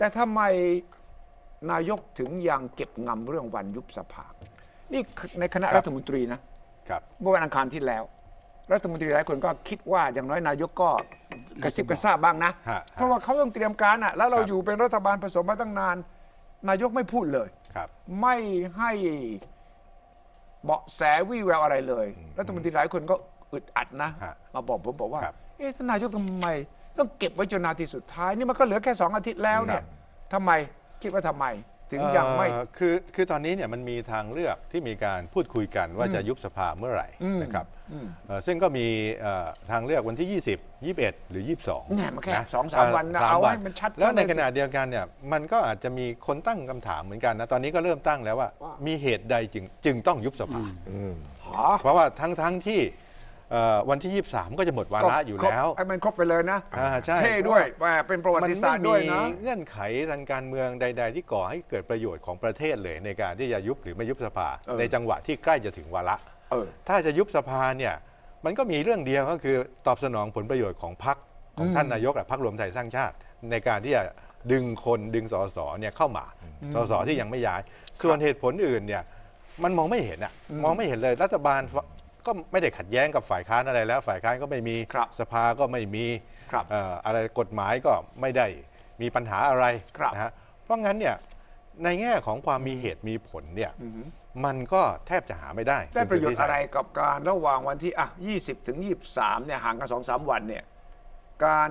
แต่ทำไมนายกถึงยังเก็บงำเรื่องวันยุบสภา นี่ในคณะครับรัฐมนตรีนะครับเมื่อวันอังคารที่แล้ว รัฐมนตรีหลายคนก็คิดว่าอย่างน้อยนายกก็กระซิบกระซาบบ้างนะฮะเพราะว่าเขาต้องเตรียมการอะแล้วเราครับอยู่เป็นรัฐบาลผสมมาตั้งนาน นายกไม่พูดเลยครับไม่ให้เบาะแสวี่แววอะไรเลย รัฐมนตรีหลายคนก็อึดอัดนะฮะมาบอกผมบอกว่าครับเอ๊ะท่านนายกทำไม ต้องเก็บไว้จนนาทีสุดท้ายนี่มันก็เหลือแค่สองอาทิตย์แล้วเนี่ยทำไมคิดว่าทำไม ถึงยังไม่ เอ่อคือคือตอนนี้เนี่ยมันมีทางเลือกที่มีการพูดคุยกันว่าจะยุบสภาเมื่อไหร่อืมนะครับอืมเอ่อซึ่งก็มีเอ่อทางเลือกวันที่ 20 21 หรือ 22เนี่ยมันแค่ะสองสามวันนะสเอาให้มันชัดแล้วในเลยสิขณะเดียวกันเนี่ยมันก็อาจจะมีคนตั้งคำถามเหมือนกันนะตอนนี้ก็เริ่มตั้งแล้วว่าว่ามีเหตุใดจึงจึงต้องยุบสภา หา เพราะว่าทั้งทั้งที่เอ่อ วันที่ 23 ก็จะหมดวาระอยู่แล้วไอ้มันครบไปเลยนะอ่าใช่เท่ด้วยแหมเป็นประวัมันติศาสไม่ตร์ด้มีวยนะเงื่อนไขทางการเมืองใด ๆ ที่ก่อให้เกิดประโยชน์ของประเทศเลยในการที่จะยุบหรือไม่ยุบสภาเออในจังหวะที่ใกล้จะถึงวาระเออถ้าจะยุบสภาเนี่ยมันก็มีเรื่องเดียวก็คือตอบสนองผลประโยชน์ของพรรคของท่านนายกและพรรครวมไทยสร้างชาติ ในการที่จะดึงคนดึงสสเนี่ยเข้ามาสสที่ยังไม่ย้าย ส่วนเหตุผลอื่นเนี่ยมันมองไม่เห็นอะมองไม่เห็นเลยรัฐบาล ก็ไม่ได้ขัดแย้งกับฝ่ายค้านอะไรแล้ว ฝ่ายค้านก็ไม่มีครับสภาก็ไม่มีครับเอ่ออะไรกฎหมายก็ไม่ได้มีปัญหาอะไรครับ นะฮะเพราะงั้นเนี่ยในแง่ของความมีเหตุมีผลเนี่ยมันก็แทบจะหาไม่ได้ได้ประโยชคุณน์สุทธิชัอะไรกับการระหว่างวันที่อะ20 ถึง 23 เนี่ยห่างกันสองสามวันเนี่ยการ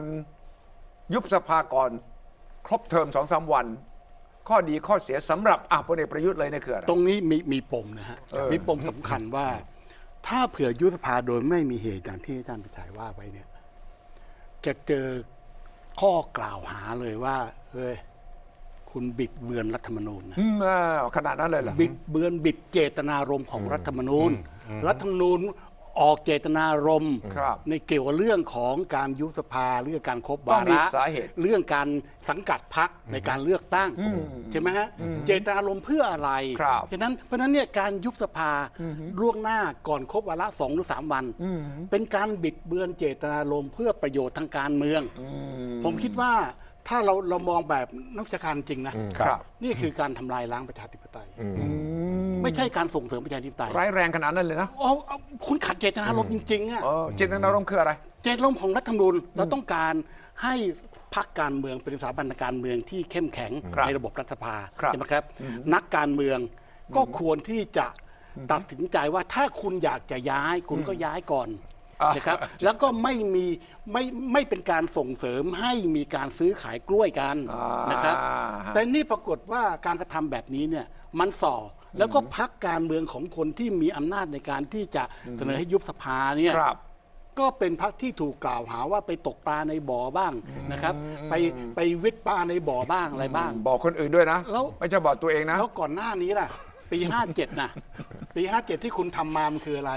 ยุบสภาก่อนครบเทอมสองสามวัน ข้อดีข้อเสียสำหรับอะพลเอกประยุทธ์เลยเนี่ยคืออะไร ตรงนี้มีมีปมนะฮะ เออ มีปมสำคัญว่า ถ้าเผื่อยุบสภาโดยไม่มีเหตุอย่างที่อาจารย์พิชัยว่าไปเนี่ย จะเจอข้อกล่าวหาเลยว่าเฮ้ยคุณบิดเบือนรัฐธรรมนูญนะอืมอ่าขนาดนั้นเลยเหรอบิดเบือนบิดเจตนารมณ์ของรัฐธรรมนูญ รัฐธรรมนูญ ออกเจตนารมณ์ครับในเกี่ยวกับเรื่องของการยุบสภาเรื่องการครบต้วาองมีระสาเหตุ เรื่องการสังกัดพักในการเลือกตั้งใช่ไหมฮะเจตนารมณ์เพื่ออะไรครับฉะนั้นเพราะฉะนั้นเนี่ยการยุบสภาล่วงหน้าก่อนครบวาระสองหรือสามวัน เป็นการบิดเบือนเจตนารมณ์เพื่อประโยชน์ทางการเมือง ผมคิดว่าถ้าเราเรามองแบบนักวิชาการจริงนะครับ นี่คือการทำลายล้างประชาธิปไตย ไม่ใช่การส่งเสริมประชาธิปไตยร้ายแรงขนาดนั้นเลยนะเอาเอาคุณขัดเจตนารมณ์จริงๆอะเออเจตนารมณ์คืออะไร เจตนารมณ์ของรัฐธรรมนูญเราต้องการให้พรรคการเมืองเป็นสถาบันการเมืองที่เข้มแข็งครับในระบบรัฐสภาครับใช่ไหมครับ นักการเมืองก็ควรที่จะตัดสินใจว่าถ้าคุณอยากจะย้ายคุณก็ย้ายก่อนอ่านะครับ แล้วก็ไม่มีไม่ไม่เป็นการส่งเสริมให้มีการซื้อขายกล้วยกันอ่านนะครับ แต่นี่ปรากฏว่าการกระทำแบบนี้เนี่ยมันส่ออ แล้วก็พักการเมืองของคนที่มีอำนาจในการที่จะเสนอให้ยุบสภาเนี่ยครับ ก็เป็นพักที่ถูกกล่าวหาว่าไปตกปลาในบ่อบ้างนะครับ ไปไปวิทย์ปลาในบ่อบ้างอะไรบ้าง บอกคนอื่นด้วยนะแล้ว ไม่ใช่บอกตัวเองนะ แล้วก่อนหน้านี้ล่ะ ปี 57นะปี 57 ที่คุณทำมามันคืออะไร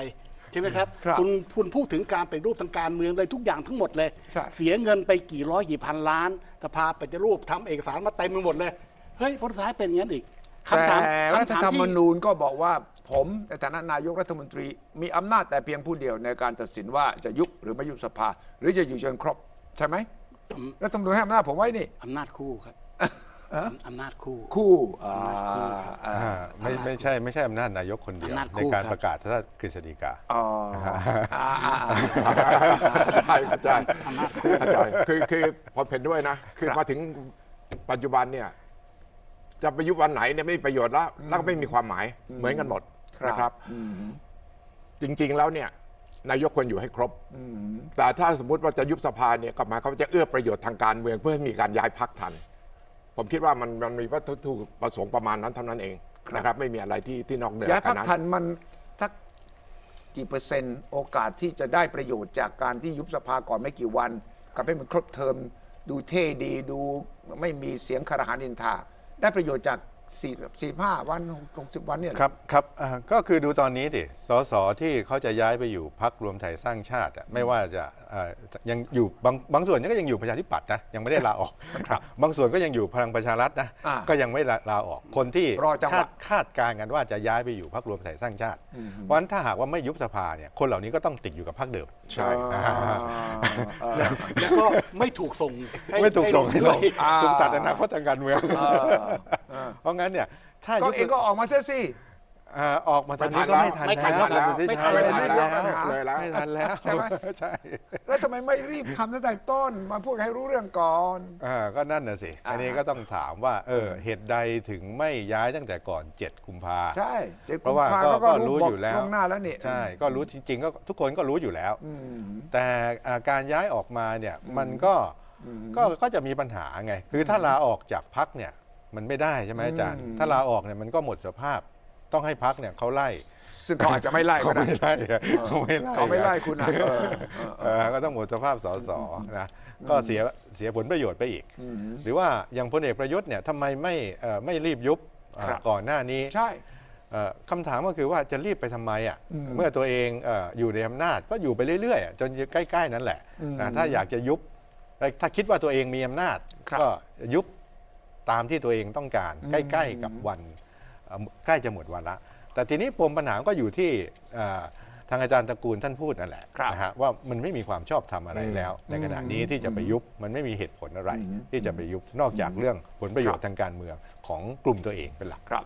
ใช่ไหมครับครับณคุณพูดถึงการไปฏิรูปทางการเมืองเลยทุกอย่างทั้งหมดเลย ใช่ เสียเงินไปกี่ร้อยกี่พันล้านสภาปฏิรูปทำเอกสารมาเต็มไปหมดเลย เฮ้ยผลสุดท้ายเป็นอย่างนั้นอีก คำถามแต่รัฐคำถามธรรมที่นูญก็บอกว่าผมในฐานะนายกรัฐมนตรี มีอำนาจแต่เพียงผู้เดียวในการตัดสินว่าจะยุบหรือไม่ยุบสภา หรือจะอยู่จนครบ ใช่ไหมรัฐธรรมนูญให้อำนาจผมไว้นี่ อำนาจคู่ครับอำนาจคู่ คู่อ่าอ่าอ่าไม่ไม่ใช่ไม่ใช่อำนาจนายกคนเดียว อำนาจในคู่การครับ ประกาศถ้ากฤษฎีกา อ๋ออ่าอ่าอ่าใช่เข้าใจเข้าใจคือคือผมเห็นด้วยนะ คือครับมาถึงปัจจุบันเนี่ย จะไปยุบวันไหนเนี่ยไม่มีประโยชน์แล้วแล้วก็ไม่มีความหมายเหมือนกันหมดนะครับ จริงๆแล้วเนี่ยนายกควรอยู่ให้ครบ แต่ถ้าสมมติว่าจะยุบสภาเนี่ยก็หมายความว่าจะเอื้อประโยชน์ทางการเมืองเพื่อให้มีการย้ายพักทัน ผมคิดว่ามันมันมีวัตถุประสงค์ประมาณนั้นเท่านั้นเองนะครับ ไม่มีอะไรที่ที่นอกเหนือย้ายพักนั้นทันมันสักกี่เปอร์เซ็นต์โอกาสที่จะได้ประโยชน์จากการที่ยุบสภาก่อนไม่กี่วัน กับให้มันครบเทอมดูเท่ดีดูไม่มีเสียงคารหานินทา ได้ประโยชน์จากสี่สี่ห้าวันหกสิบวันเนี่ยครับครับอ่าก็คือดูตอนนี้ดิสสที่เขาจะย้ายไปอยู่พักรวมไทยสร้างชาติอะไม่ว่าจะเอ่อยังอยู่บางบางส่วนก็ยังอยู่ประชาธิปัตย์นะยังไม่ได้ลาออกครับบางส่วนก็ยังอยู่พลังประชารัฐนะอ่า ก็ยังไม่ลาลาออกคนที่รอจังหวะ คาดคาดการณ์กันว่าจะย้ายไปอยู่พักรวมไทยสร้างชาติ เพราะฉะนั้นถ้าหากว่าไม่ยุบสภาเนี่ยคนเหล่านี้ก็ต้องติดอยู่กับพักเดิม ใช่ อ่าเออ แล้วก็ไม่ถูกส่งให้ไม่ถูกส่งให้ลงให้อ่าถูกตัดอนาคตทางการเมืองเออเออเพราะงั้นเนี่ยถ้าก็ยุบเองก็ออกมาเสียสิ อ่าออกมาตอนนี้ไม่ทัก็นไม่ทันแล้วแล้วไม่ทันคุณแล้วทิชัยไม่ทันไม่ทันแล้วเลยแล้วไม่ทันแล้วใช่ไหมใช่ แล้วทำไมไม่รีบทำตั้งแต่ต้น มาพูดให้รู้เรื่องก่อนอ่าก็นั่นน่ะสิอ่าอันนี้ก็ต้องถามว่า เออเหตุใดถึงไม่ย้ายตั้งแต่ก่อน7กุมภาใช่เจ็ดเพราะว่ากุมภก็ขก็รู้อยู่แล้วบกล่วงหน้าแล้วนี่ใช่ก็รู้จริง ๆ ก็ทุกคนก็รู้อยู่แล้วอืมแต่อ่าการย้ายออกมาเนี่ยมันก็ก็ก็จะมีปัญหาไง คือถ้าลาออกจากพักเนี่ยมันไม่ได้ใช่ไหมอาจารย์อืมถ้าลาออกเนี่ยมันก็หมดสภาพ ต้องให้พักเนี่ยเขาไล่ซึ่งเขาอาจจะไม่ไล่ก็เขาได้ ไม่ไล่อะเขาไม่ไล่เขาไม่ไล่อะคุณอะเออเออ เออก็ต้องหมดสภาพสสนะก็เสียเสียผลประโยชน์ไปอีก อืม หรือว่าอย่างพลเอกประยุทธ์เนี่ยทำไมไม่เอ่อไม่รีบยุบเอ่อครับ ก่อนหน้านี้ ใช่ เอ่อคำถามก็คือว่าจะรีบไปทำไมอะอืมเมื่อตัวเองเอ่ออยู่ในอำนาจก็อยู่ไปเรื่อยๆอะจนใกล้ๆ นั้นแหละอืมนะถ้าอยากจะยุบถ้าคิดว่าตัวเองมีอำนาจ ครับก็ยุบตามที่ตัวเองต้องการ อืม ใกล้ ๆ กับวันเอ่อ ใกล้จะหมดวาระ แต่ทีนี้ปมปัญหาก็อยู่ที่เอ่อทางอาจารย์ตระกูลท่านพูดนั่นแหละครับนะฮะว่ามันไม่มีความชอบธรรมอะไรแล้ว ในขณะนี้ที่จะไปยุบมันไม่มีเหตุผลอะไร ที่จะไปยุบนอกจากเรื่องผลประโยชน์ทางการเมืองของกลุ่มตัวเองเป็นหลักครับ